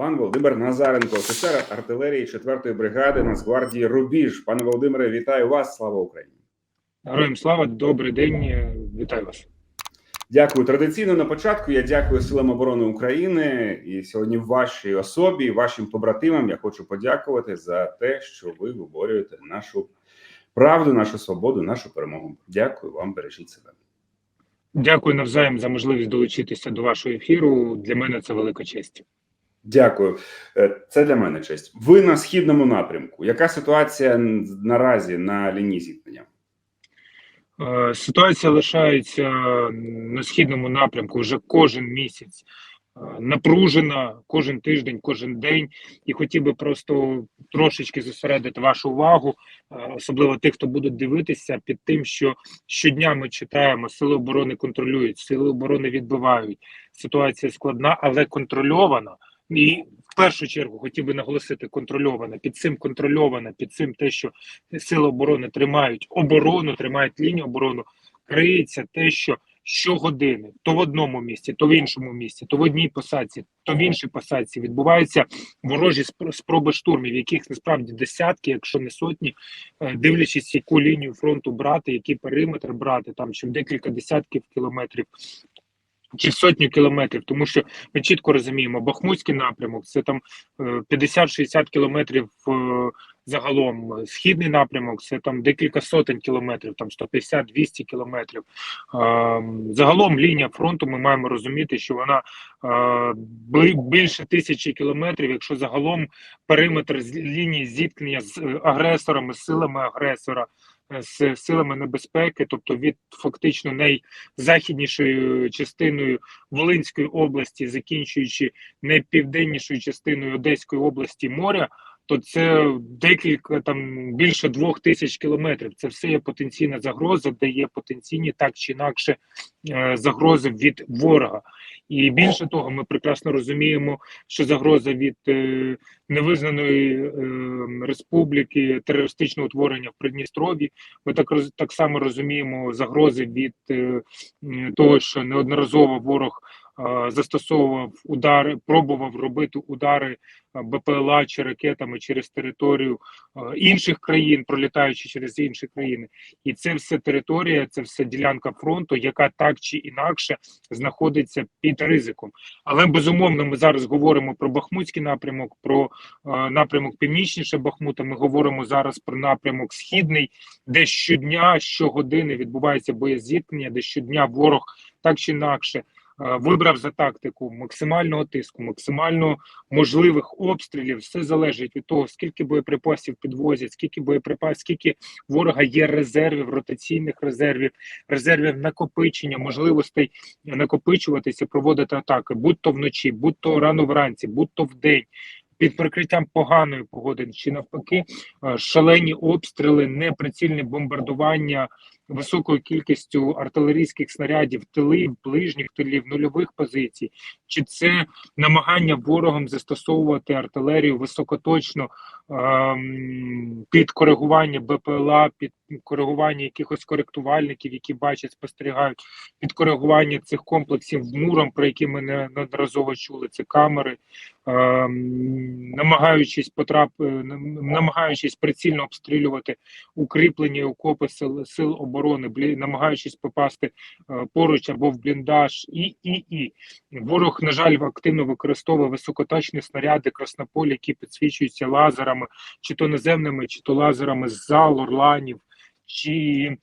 пан Володимир Назаренко, офіцер артилерії 4-ї бригади Нацгвардії Рубіж. Пане Володимире, вітаю вас! Слава Україні! Героям слава, добрий день, вітаю вас. Дякую. Традиційно на початку. Я дякую силам оборони України і сьогодні вашій особі, вашим побратимам. Я хочу подякувати за те, що ви виборюєте нашу правду, нашу свободу, нашу перемогу. Дякую вам, бережіть себе. Дякую навзаєм за можливість долучитися до вашого ефіру. Для мене це велика честь. Дякую, Е, це для мене честь. Ви на східному напрямку. Яка ситуація наразі на лінії зіткнення? Е, Ситуація лишається на східному напрямку вже кожен місяць. е, Напружена кожен тиждень, кожен день, і хотів би просто трошечки зосередити вашу увагу, особливо тих, хто будуть дивитися, під тим, що щодня ми читаємо, сили оборони контролюють, сили оборони відбивають. Ситуація складна, але контрольована. І в першу чергу хотів би наголосити контрольована. Під цим контрольована, під цим те, що сили оборони тримають оборону, тримають лінію оборону, криється те, що щогодини то в одному місці, то в іншому місці, то в одній посадці, то в іншій посадці відбуваються ворожі спр- спроби штурмів, яких насправді десятки, якщо не сотні, е, дивлячись, яку лінію фронту брати, який периметр брати, там чи декілька десятків кілометрів. Чи в сотню кілометрів, тому що ми чітко розуміємо, Бахмутський напрямок це там е, 50-60 кілометрів е, загалом. Східний напрямок це там декілька сотень кілометрів, там 150-200 кілометрів. Е, Загалом лінія фронту ми маємо розуміти, що вона е, більше тисячі кілометрів, якщо загалом периметр лінії зіткнення з е, агресорами, силами агресора. Е, З силами небезпеки, тобто від фактично найзахіднішою частиною Волинської області, закінчуючи найпівденнішою частиною Одеської області моря, то це декілька там більше двох тисяч кілометрів. Це все є потенційна загроза, де є потенційні так чи інакше е, загрози від ворога. І більше того, ми прекрасно розуміємо, що загроза від е, невизнаної е, республіки терористичного утворення в Придністров'ї. Ми так так само розуміємо загрози від е, того, що неодноразово ворог застосовував удари, пробував робити удари е, БПЛА чи ракетами через територію е, інших країн, пролітаючи через інші країни, і це все територія, це все ділянка фронту, яка так чи інакше знаходиться під ризиком. Але безумовно, ми зараз говоримо про Бахмутський напрямок, про е, напрямок північніше Бахмута. Ми говоримо зараз про напрямок східний, де щодня, щогодини відбувається боєзіткнення, де щодня ворог так чи інакше е, вибрав за тактику максимального тиску, максимально можливих обстрілів. Все залежить від того, скільки боєприпасів підвозять, скільки боєприпасів, скільки ворога є резервів, ротаційних резервів, резервів накопичення, можливостей накопичуватися, проводити атаки, будь то вночі, будь то рано вранці, будь то вдень. Під прикриттям поганої погоди чи навпаки е, шалені обстріли, неприцільне бомбардування високою кількістю артилерійських снарядів, тилів, ближніх тилів, нульових позицій, чи це намагання ворогом застосовувати артилерію високоточно ем, під коригування БПЛА, під коригування якихось коректувальників, які бачать, спостерігають, під коригування цих комплексів муром, про які ми не- неодноразово чули, це камери, ем, намагаючись потрап, е, намагаючись прицільно обстрілювати укріплені окопи сил, сил оборони, блі, намагаючись попасти е, поруч або в бліндаж, і, і, і. Ворог, на жаль, активно використовує високоточні снаряди краснополі, які підсвічуються лазерами, чи то наземними, чи то лазерами з зал, орланів, чи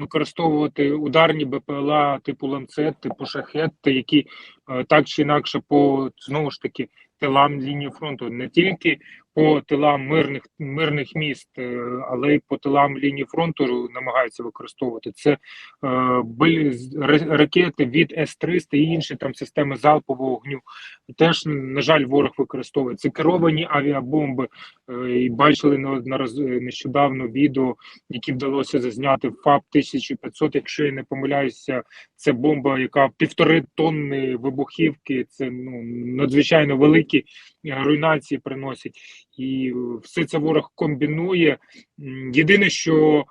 використовувати ударні БПЛА типу ланцет, типу шахет, які е, так чи інакше по знову ж таки тилам лінії фронту, не тільки по тилам мирних мирних міст, е, але й по тилам лінії фронту намагаються використовувати це е, ракети від С-300 і інші там системи залпового вогню. Теж на жаль, ворог використовує це керовані авіабомби. Е, і бачили неоднораз нещодавно відео, які вдалося зазняти ФАП 1500, Якщо я не помиляюся, це бомба, яка півтори тонни вибухівки. Це ну надзвичайно великі е, руйнації приносить, і е, все це ворог комбінує. Єдине, що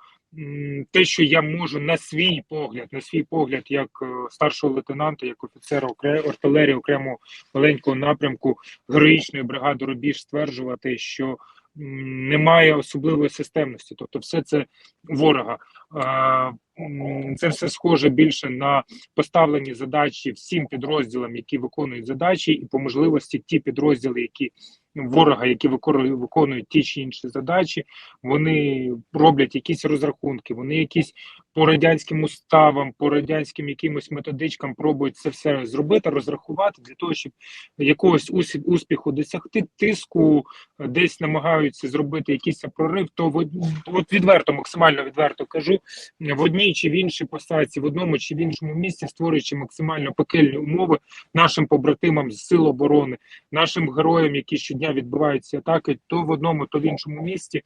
те, що я можу на свій погляд, на свій погляд, як е, старшого лейтенанта, як офіцера артилерії окремого маленького напрямку героїчної бригади Рубіж, стверджувати, що немає особливої системності, тобто все це ворога. Це все схоже більше на поставлені задачі всім підрозділам, які виконують задачі, і по можливості ті підрозділи, які ворога, які викону- виконують ті чи інші задачі, вони роблять якісь розрахунки, вони якісь по радянським уставам, по радянським якимось методичкам пробують це все зробити, розрахувати для того, щоб якогось успіху досягти тиску, е, десь намагаються зробити якийсь прорив. То в от відверто, максимально відверто кажу, в одній чи в іншій посадці, в одному чи в іншому місці, створюючи максимально пекельні умови нашим побратимам з сил оборони, нашим героям, які щодня відбивають ці атаки, то в одному, то в іншому місці.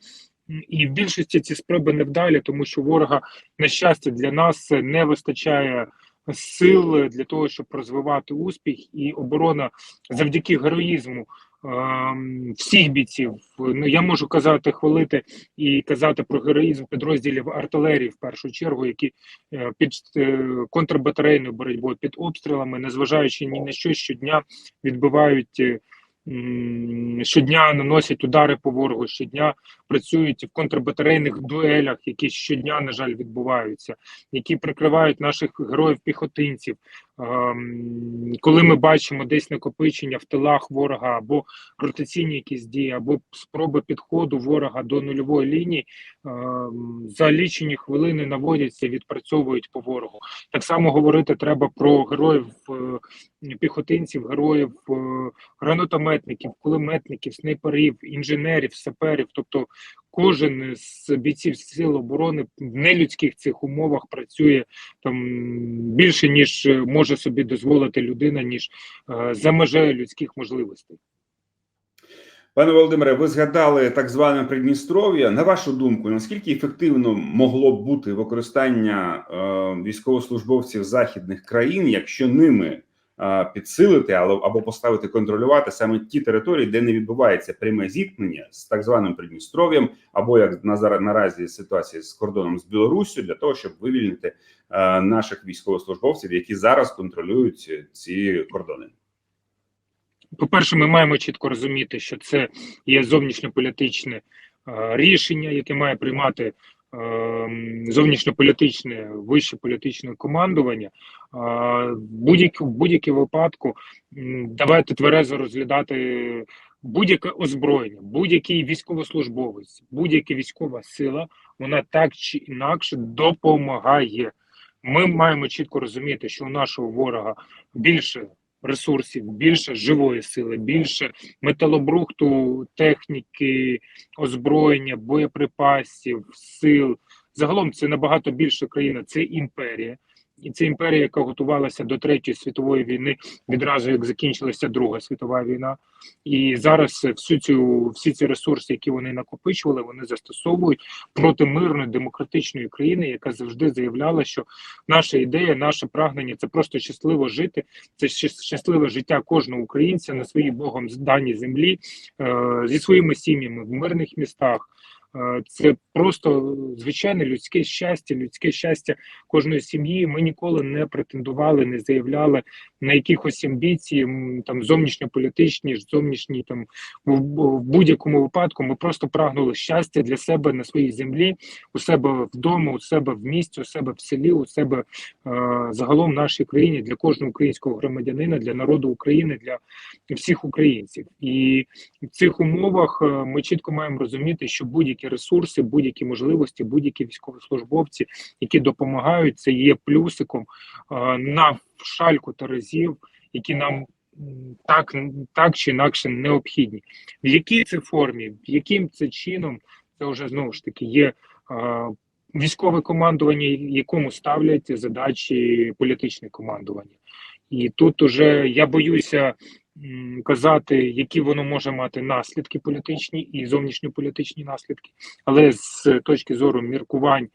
М, І в більшості ці спроби невдалі, тому що ворога, на щастя, для нас не вистачає сил для того, щоб розвивати успіх, і оборона завдяки героїзму ем, всіх бійців. Ну я можу казати, хвалити і казати про героїзм підрозділів артилерії в першу чергу, які е, під е, контрбатарейною боротьбою під обстрілами, незважаючи ні на що щодня відбивають. Щодня наносять удари по ворогу, щодня працюють в контрбатарейних дуелях, які щодня, на жаль, відбуваються, які прикривають наших героїв-піхотинців. Ем, Коли ми бачимо десь накопичення в тилах ворога або ротаційні якісь дії, або спроби підходу ворога до нульової лінії, ем, за лічені хвилини наводяться, відпрацьовують по ворогу. Так само говорити треба про героїв е, піхотинців, героїв е, гранатометників, кулеметників, снайперів, інженерів, саперів, тобто кожен з бійців сил оборони в нелюдських цих умовах працює там більше ніж е, може собі дозволити людина, ніж е, за межею людських можливостей. Пане Володимире, ви згадали так зване Придністров'я. На вашу думку, наскільки ефективно могло б бути використання е, військовослужбовців західних країн, якщо ними підсилити або, поставити контролювати саме ті території, де не відбувається пряме зіткнення з так званим Придністров'ям, або як на зараз наразі ситуація з кордоном з Білоруссю, для того, щоб вивільнити наших військовослужбовців, які зараз контролюють ці кордони? По-перше, ми маємо чітко розуміти, що це є зовнішньополітичне рішення, яке має приймати зовнішньополітичне вище політичне командування. В будь-якому випадку давайте тверезо розглядати будь-яке озброєння, будь-який військовослужбовець, будь-яка військова сила, вона так чи інакше допомагає. Ми маємо чітко розуміти, що у нашого ворога більше ресурсів, більше живої сили, більше металобрухту, техніки, озброєння, боєприпасів, сил. Загалом це набагато більше країна, це імперія. І це імперія, яка готувалася до Третьої світової війни відразу як закінчилася Друга світова війна. І зараз всю цю всі ці ресурси, які вони накопичували, вони застосовують проти мирної демократичної країни, яка завжди заявляла, що наша ідея, наше прагнення це просто щасливо жити, це щасливе життя кожного українця на своїй богом даній землі е, зі своїми сім'ями в мирних містах. Е, Це просто звичайне людське щастя, людське щастя кожної сім'ї. Ми ніколи не претендували, не заявляли на якихось амбіції, там зовнішньополітичні, зовнішні там в, будь-якому випадку. Ми просто прагнули щастя для себе на своїй землі, у себе вдома, у себе в місті, у себе в селі, у себе е, загалом в нашій країні для кожного українського громадянина, для народу України, для всіх українців. І в цих умовах е, ми чітко маємо розуміти, що будь-які ресурси, будь-які можливості, будь-які військовослужбовці, які допомагають, це є плюсиком на шальку терезів, які нам так, так чи інакше необхідні. В якій це формі, в яким це чином, це вже знову ж таки є. Військове командування, якому ставлять задачі політичне командування, і тут уже я боюся казати, які воно може мати наслідки політичні і зовнішньополітичні наслідки, але з точки зору міркувань е,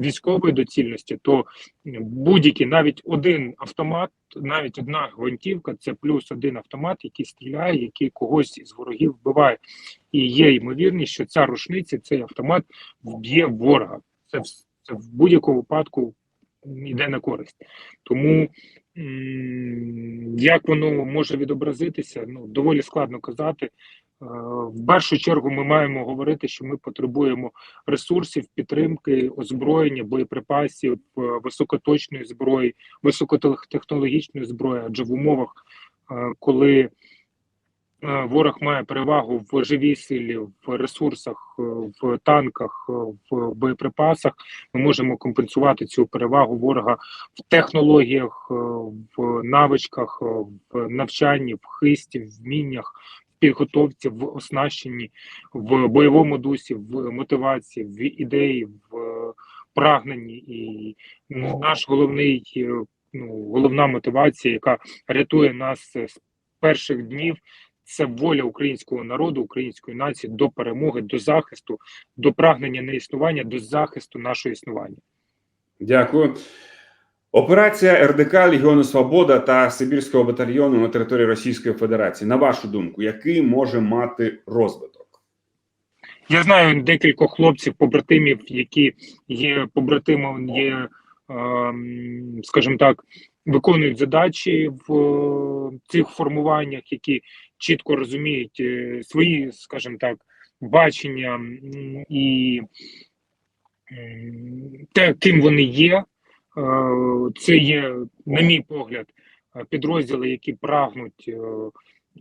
військової доцільності, то будь-який навіть один автомат, навіть одна гвинтівка це плюс один автомат, який стріляє, який когось із ворогів вбиває. І є ймовірність, що ця рушниця, цей автомат вб'є ворога. це, це в будь-якому випадку йде на користь. Тому як воно може відобразитися, ну доволі складно казати. Е, В першу чергу ми маємо говорити, що ми потребуємо ресурсів, підтримки, озброєння, боєприпасів, е, високоточної зброї, високотехнологічної зброї, адже в умовах, е, коли ворог має перевагу в живій силі, в ресурсах, е, в танках, е, в боєприпасах, ми можемо компенсувати цю перевагу ворога в технологіях, е, в навичках, е, в навчанні, в хисті, в вміннях, в підготовці, в оснащенні, в бойовому дусі, в мотивації, в ідеї, в е, прагненні. І ну, наш головний е, ну, головна мотивація, яка рятує нас е, з перших днів. Це воля українського народу, української нації до перемоги, до захисту, до прагнення не існування, до захисту нашого існування. Дякую. Операція РДК Легіону Свобода та Сибірського батальйону на території Російської Федерації. На вашу думку, який може мати розвиток? Я знаю декількох хлопців, побратимів, які є побратимом, є, ем, скажімо так, виконують задачі в е, цих формуваннях, які чітко розуміють е, свої, скажімо так, бачення і те, ким вони є. Е, Це є, на мій погляд, е, підрозділи, які прагнуть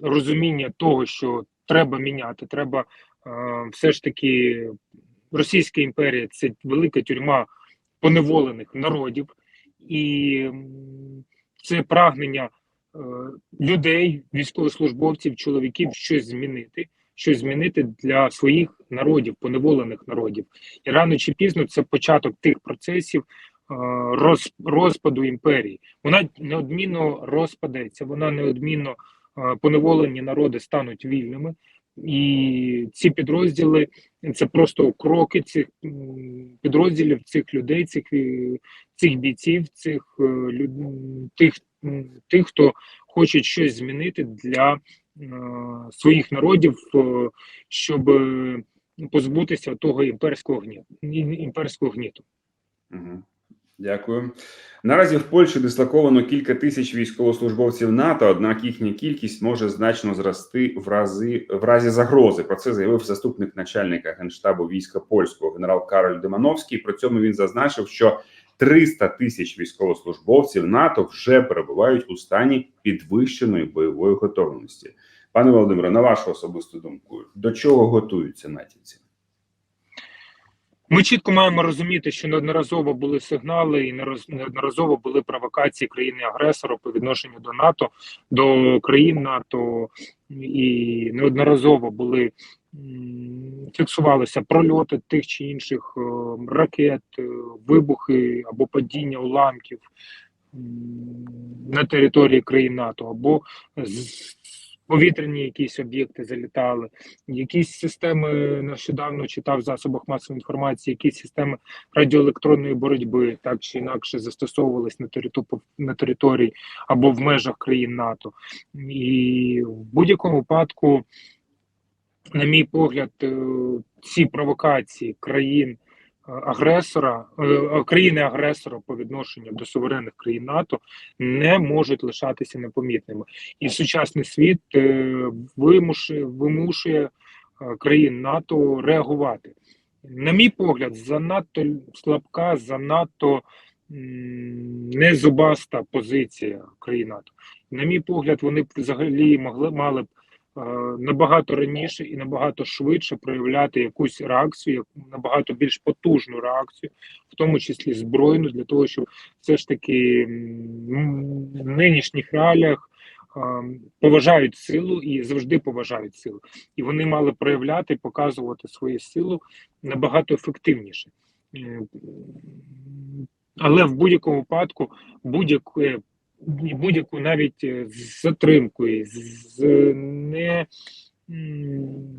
розуміння того, що треба міняти, треба все ж таки Російська імперія це велика тюрма поневолених народів, і це прагнення людей, військовослужбовців, чоловіків щось змінити, щось змінити для своїх народів, поневолених народів. І рано чи пізно це початок тих процесів е, роз, розпаду імперії. Вона неодмінно розпадеться, вона неодмінно е, поневолені народи стануть вільними. І ці підрозділи це просто кроки цих підрозділів, цих людей, цих, е, цих бійців, цих е, тих, тих, хто хоче щось змінити для е, своїх народів, щоб позбутися того імперського гніту, імперського гніту. Угу. Дякую. Наразі в Польщі дислоковано кілька тисяч військовослужбовців НАТО, однак їхня кількість може значно зрости в разі в разі загрози. Про це заявив заступник начальника генштабу війська польського генерал Кароль Демановський. При цьому він зазначив, що 300 тисяч військовослужбовців НАТО вже перебувають у стані підвищеної бойової готовності. Пане Володимире, на вашу особисту думку, до чого готуються натівці? Ми чітко маємо розуміти, що неодноразово були сигнали і неодноразово були провокації країни-агресора по відношенню до НАТО, до країн НАТО, і неодноразово були фіксувалися прольоти тих чи інших е, ракет, е, вибухи або падіння уламків на території країн НАТО, або повітряні якісь об'єкти залітали якісь системи нещодавно читав в засобах масової інформації, якісь системи радіоелектронної боротьби так чи інакше застосовувались на території на території або в межах країн НАТО, і в будь-якому випадку, на мій погляд, е, ці провокації країн. Агресора е, країни агресора по відношенню до суверенних країн НАТО не можуть лишатися непомітними, і сучасний світ е, вимушує вимушує е, країн НАТО реагувати. На мій погляд, занадто слабка, занадто незубаста позиція країн НАТО. На мій погляд, вони взагалі могли мали б набагато раніше і набагато швидше проявляти якусь реакцію, набагато більш потужну реакцію, в тому числі збройну, для того, щоб все ж таки в нинішніх реаліях ем, поважають силу і завжди поважають силу. І вони мали проявляти, показувати свою силу набагато ефективніше. Е, Але в будь-якому випадку будь-яке будь-яку навіть е, з затримкою, з не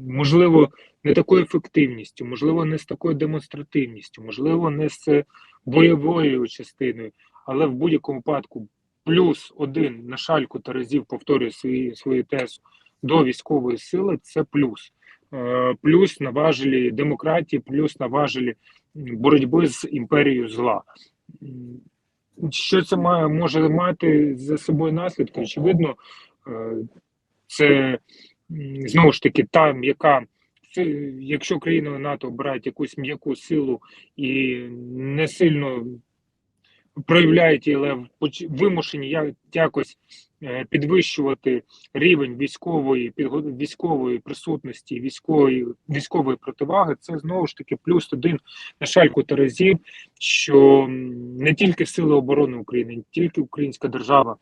можливо не такою ефективністю, можливо, не з такою демонстративністю, можливо, не з бойовою частиною, але в будь-якому випадку плюс один на шальку та разів повторюю свої, свою тезу до військової сили це плюс. Е, Плюс на важелі демократії, плюс на важелі боротьби з імперією зла. Що це має може мати за собою наслідки? Очевидно, е, це знову ж таки та м'яка. Якщо країни НАТО обирають якусь м'яку силу і не сильно проявляють але вимушені якось підвищувати рівень військової військової присутності, військової військової противаги, це знову ж таки плюс один на шальку Терезів, що не тільки сили оборони України, не тільки українська держава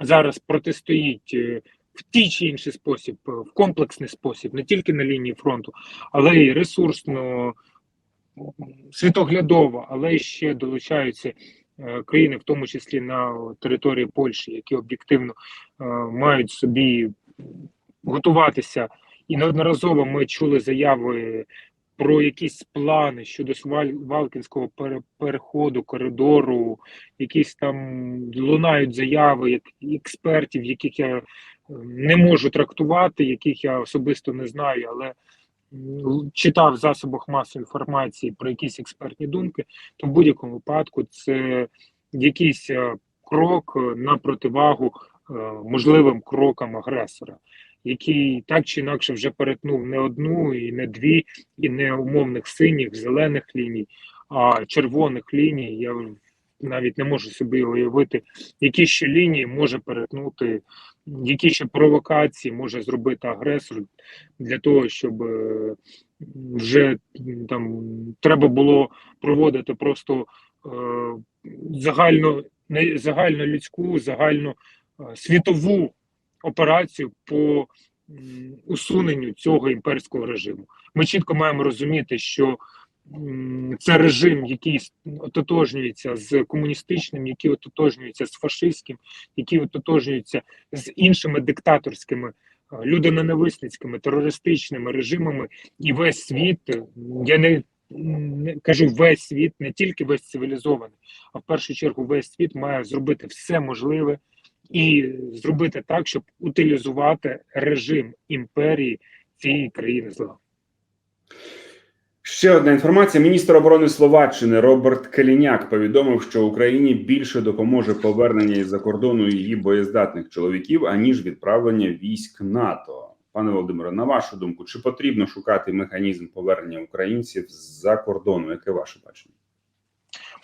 зараз протистоїть е, в тій чи інший спосіб, е, в комплексний спосіб, не тільки на лінії фронту, але й ресурсно, світоглядово, але ще долучаються е, країни, в тому числі на території Польщі, які об'єктивно е, мають собі готуватися. І неодноразово ми чули заяви про якісь плани щодо Валкінського переходу, коридору, якісь там лунають заяви як експертів, яких я е, не можу трактувати, яких я особисто не знаю, але читав в засобах масової інформації про якісь експертні думки, то в будь-якому випадку це якийсь е, крок е, на противагу е, можливим крокам агресора, який так чи інакше вже перетнув не одну і не дві, і не умовних синіх, зелених ліній, а червоних ліній. Я навіть не можу собі уявити, які ще лінії може перетнути, які ще провокації може зробити агресор для того, щоб е, вже там треба було проводити просто е, загально не загально е, світову операцію по усуненню цього імперського режиму. Ми чітко маємо розуміти, що це режим, який ототожнюється з комуністичним, який ототожнюється з фашистським, який ототожнюється з іншими диктаторськими, людоненависницькими, терористичними режимами, і весь світ, я не, не кажу весь світ, не тільки весь цивілізований, а в першу чергу весь світ має зробити все можливе і зробити так, щоб утилізувати режим імперії цієї країни зла. Ще одна інформація. Міністр оборони Словаччини Роберт Каліняк повідомив, що Україні більше допоможе повернення із-за кордону її боєздатних чоловіків, аніж відправлення військ НАТО. Пане Володимире, на вашу думку, чи потрібно шукати механізм повернення українців з-за кордону? Яке ваше бачення?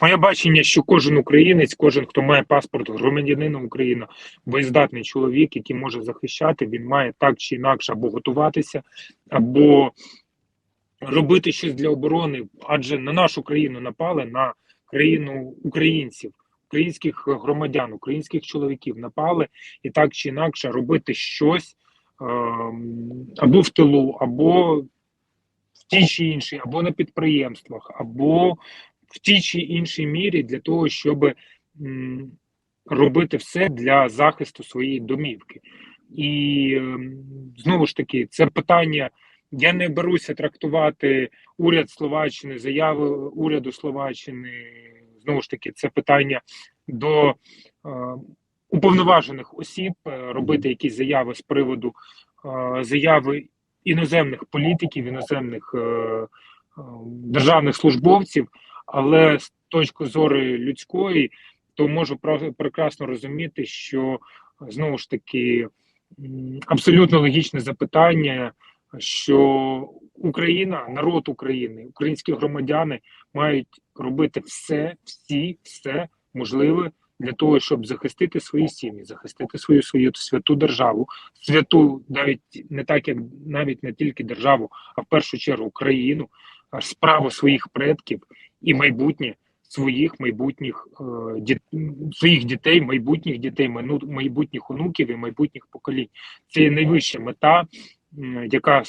Моє бачення, що кожен українець, кожен, хто має паспорт громадянина України, боєздатний чоловік, який може захищати, він має так чи інакше або готуватися, або робити щось для оборони, адже на нашу країну напали на країну українців, українських громадян, українських чоловіків напали, і так чи інакше робити щось ем, або в тилу, або в тій чи іншій, або на підприємствах, або в тій чи іншій мірі для того, щоб робити все для захисту своєї домівки. І ем, знову ж таки, це питання. Я не беруся трактувати уряд Словаччини, заяви уряду Словаччини. Знову ж таки, це питання до е, уповноважених осіб е, робити якісь заяви з приводу е, заяви іноземних політиків, іноземних е, е, державних службовців, але з точки зору людської, то можу прекрасно розуміти, що знову ж таки абсолютно логічне запитання, що Україна, народ України, українські громадяни мають робити все, всі, все можливе для того, щоб захистити свої сім'ї, захистити свою свою святу державу, святу навіть не так, як навіть не тільки державу, а в першу чергу країну, а справу своїх предків і майбутнє своїх майбутніх е, діт- своїх дітей, майбутніх дітей, майбутніх онуків і майбутніх поколінь. Це є найвища мета, яка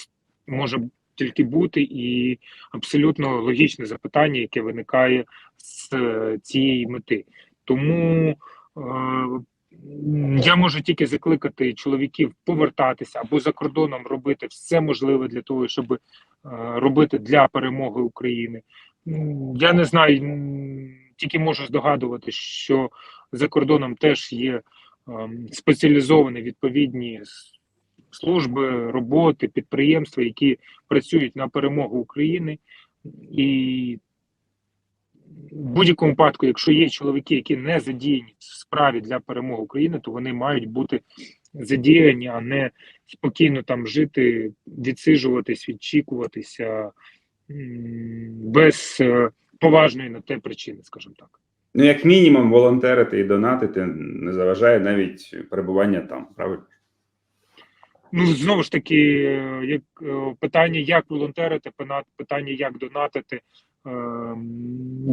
може тільки бути, і абсолютно логічне запитання, яке виникає з е, цієї мети. Тому е, я можу тільки закликати чоловіків повертатися або за кордоном робити все можливе для того, щоб е, робити для перемоги України. Я не знаю, тільки можу здогадувати, що за кордоном теж є ем, спеціалізовані відповідні служби, роботи, підприємства, які працюють на перемогу України, і в будь-якому випадку, якщо є чоловіки, які не задіяні в справі для перемоги України, то вони мають бути задіяні, а не спокійно там жити, відсиджуватись, відчікуватися без е, поважної на те причини, скажімо так. Ну, як мінімум, волонтерити і донатити не заважає навіть перебування там, правильно? Ну знову ж таки, як е, питання, як волонтерити, питання, як донатити. Ем,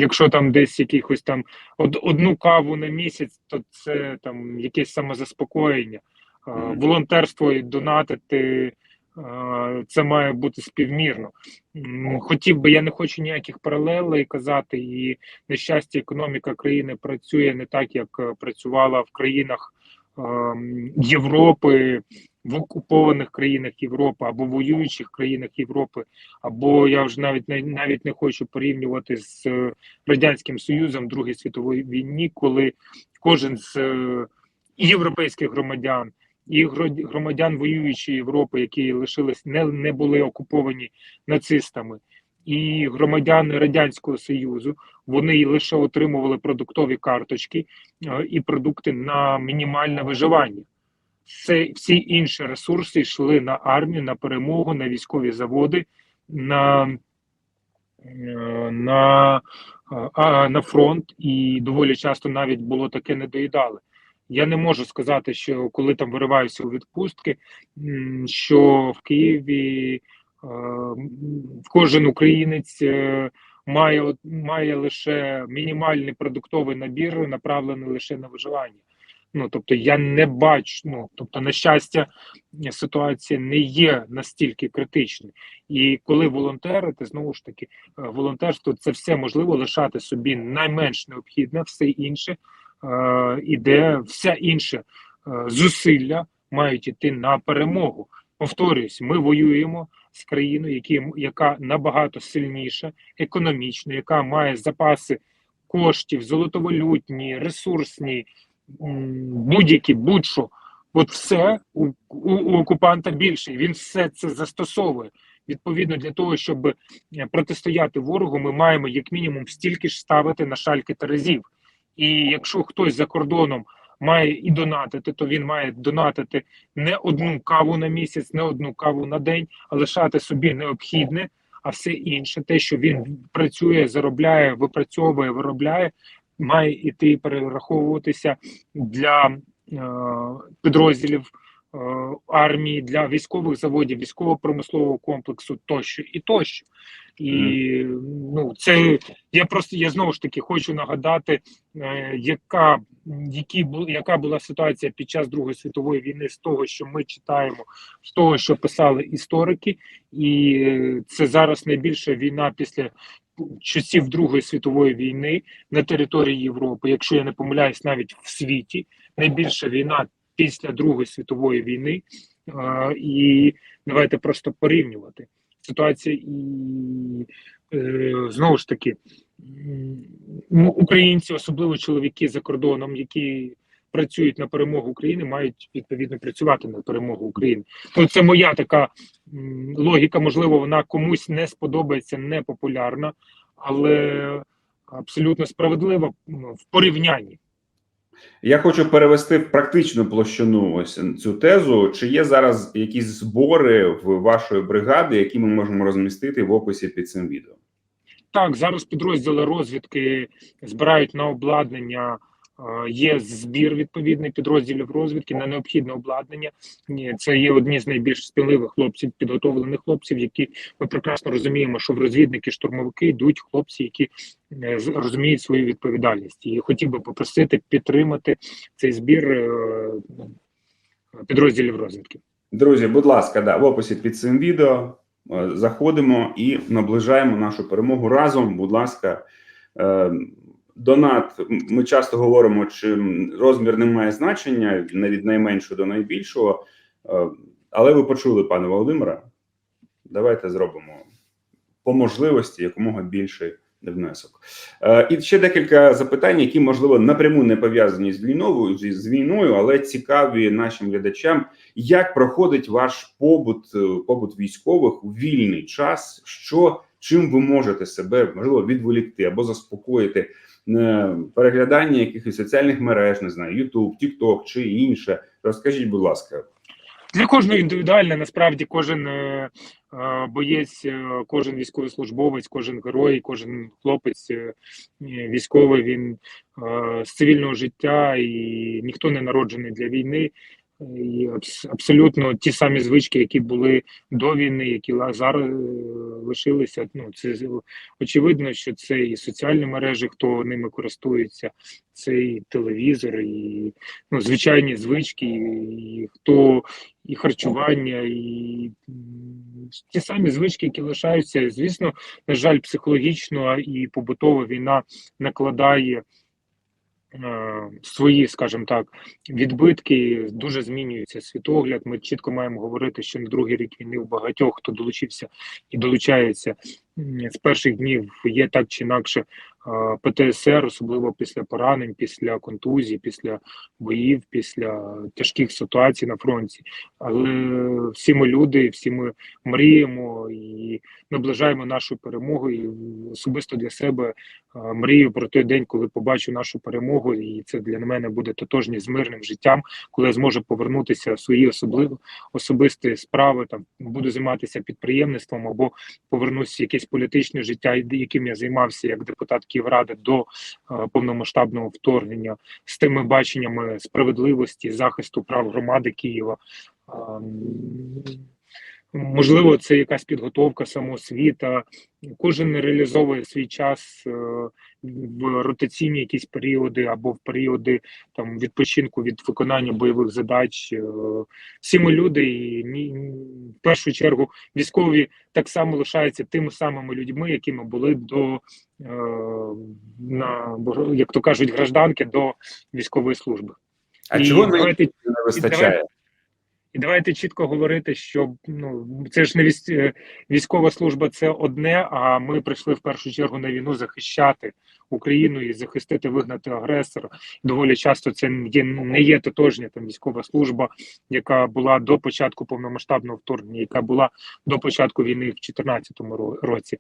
Якщо там десь якихось там од- одну каву на місяць, то це там якесь самозаспокоєння. Е, Волонтерство і донатити е, це має бути співмірно. Хотів би, я не хочу ніяких паралелей казати, і на щастя, економіка країни працює не так, як працювала в країнах ем, Європи, в окупованих країнах Європи або воюючих країнах Європи, або я вже навіть навіть не хочу порівнювати з е, радянським Союзом Другій світовій війні, коли кожен з е, європейських громадян. І громадян воюючої Європи, які лишились не, не були окуповані нацистами, і громадяни радянського союзу, вони лише отримували продуктові карточки е, і продукти на мінімальне виживання. Все, всі інші ресурси йшли на армію, на перемогу, на військові заводи, на, е, на, на фронт, і доволі часто навіть було таке недоїдали. Я не можу сказати, що коли там вириваюся у відпустки, що в Києві е, кожен українець е, має, має лише мінімальний продуктовий набір, направлений лише на виживання. Ну тобто я не бачу. Ну тобто, на щастя, ситуація не є настільки критичною. І коли волонтерити, знову ж таки, е, волонтерство це все можливо лишати собі найменш необхідне, все інше е, іде, вся інша е, зусилля мають іти на перемогу. Повторюсь, ми воюємо з країною, які, яка набагато сильніша, економічно, яка має запаси коштів, золотовалютні, ресурсні, будь-які, будь-що. От все у, у, у окупанта більше. Він все це застосовує. Відповідно, для того, щоб е, протистояти ворогу, ми маємо як мінімум стільки ж ставити на шальки терезів. І якщо хтось за кордоном має і донатити, то він має донатити не одну каву на місяць, не одну каву на день, а лишати собі необхідне, а все інше, те, що він працює, заробляє, випрацьовує, виробляє, має іти перераховуватися для е, підрозділів е, армії, для військових заводів, військово-промислового комплексу тощо і тощо. І ну це я просто я знову ж таки хочу нагадати, е, яка які яка була ситуація під час Другої світової війни з того, що ми читаємо, з того, що писали історики, і це зараз найбільша війна після часів Другої світової війни на території Європи. Якщо я не помиляюсь, навіть в світі найбільша війна після Другої світової війни. Е, І давайте просто порівнювати ситуація і е, знову ж таки українці, особливо чоловіки за кордоном, які працюють на перемогу України, мають відповідно працювати на перемогу України. Ну це моя така логіка. Можливо, вона комусь не сподобається, не популярна, але абсолютно справедлива в порівнянні. Я хочу перевести в практичну площину ось цю тезу. Чи є зараз якісь збори в вашої бригади, які ми можемо розмістити в описі під цим відео? Так, зараз підрозділи розвідки збирають на обладнання. Е, Є збір відповідний підрозділів розвідки на необхідне обладнання. Це є одні з найбільш сміливих хлопців, підготовлених хлопців, які ми прекрасно розуміємо, що в розвідники, штурмовики йдуть хлопці, які е, розуміють свою відповідальність. І хотів би попросити підтримати цей збір е, підрозділів розвідки. Друзі, будь ласка, да, в описі під цим відео заходимо і наближаємо нашу перемогу разом. Будь ласка, донат. Ми часто говоримо, чи розмір не має значення від найменшого до найбільшого. Е, Але ви почули, пане Володимира. Давайте зробимо по можливості якомога більший внесок. Е, І ще декілька запитань, які можливо напряму не пов'язані з війною, з війною, але цікаві нашим глядачам. Як проходить ваш побут, е, побут військових у вільний час? Що чим ви можете себе можливо відволікти або заспокоїти переглядання якихось соціальних мереж, не знаю, YouTube, TikTok чи інше. Розкажіть, будь ласка, Для кожного індивідуально, насправді, кожен е, е, боєць, е, кожен військовослужбовець, кожен герой, кожен хлопець е, військовий, він е, з цивільного життя і ніхто не народжений для війни. І абсолютно ті самі звички, які були до війни, які зараз е, лишилися. Ну це очевидно, що це і соціальні мережі, хто ними користується, це і телевізор, і ну, звичайні звички, і хто і харчування, і ті самі звички, які лишаються. Звісно, на жаль, психологічно і побутова війна накладає свої, скажімо так, відбитки. Дуже змінюється світогляд. Ми чітко маємо говорити, що на другий рік війни у багатьох, хто долучився і долучається з перших днів, є так чи інакше ПТСР, особливо після поранень, після контузій, після боїв, після тяжких ситуацій на фронті. Але всі ми люди, всі ми мріємо і наближаємо нашу перемогу. І особисто для себе мрію про той день, коли побачу нашу перемогу, і це для мене буде тотожність з мирним життям, коли я зможу повернутися в свої особливі особисті справи. Там буду займатися підприємництвом або повернусь в якесь політичне життя, яким я займався як депутат Київради до е, повномасштабного вторгнення з тими баченнями справедливості, захисту прав громади Києва. Можливо, це якась підготовка самоосвіта. Кожен реалізовує свій час е, в ротаційні якісь періоди або в періоди там відпочинку від виконання бойових задач. Е, Всі ми люди, і в першу чергу військові так само лишаються тими самими людьми, якими були до е, на як то кажуть, гражданки до військової служби. а І чого не вистачає? І давайте чітко говорити, що ну це ж не е, військова служба, це одне. А ми прийшли в першу чергу на війну захищати Україну і захистити, вигнати агресора. Доволі часто це є не є тотожня там військова служба, яка була до початку повномасштабного вторгнення, яка була до початку війни в 2014 році.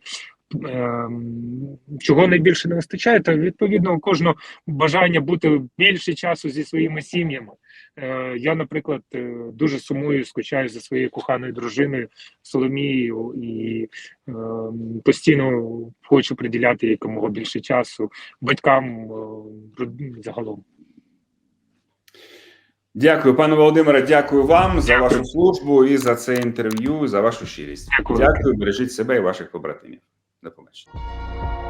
Ем, Чого найбільше не вистачає, то відповідно у кожного бажання бути більше часу зі своїми сім'ями. Е, Я, наприклад, е, дуже сумую, скучаю за своєю коханою дружиною Соломією і е, постійно хочу приділяти якомога більше часу батькам е, загалом. Дякую, пане Володимире. Дякую вам за вашу службу і за це інтерв'ю, за вашу щирість. Дякую. Дякую, бережіть себе і ваших побратимів. До побачення.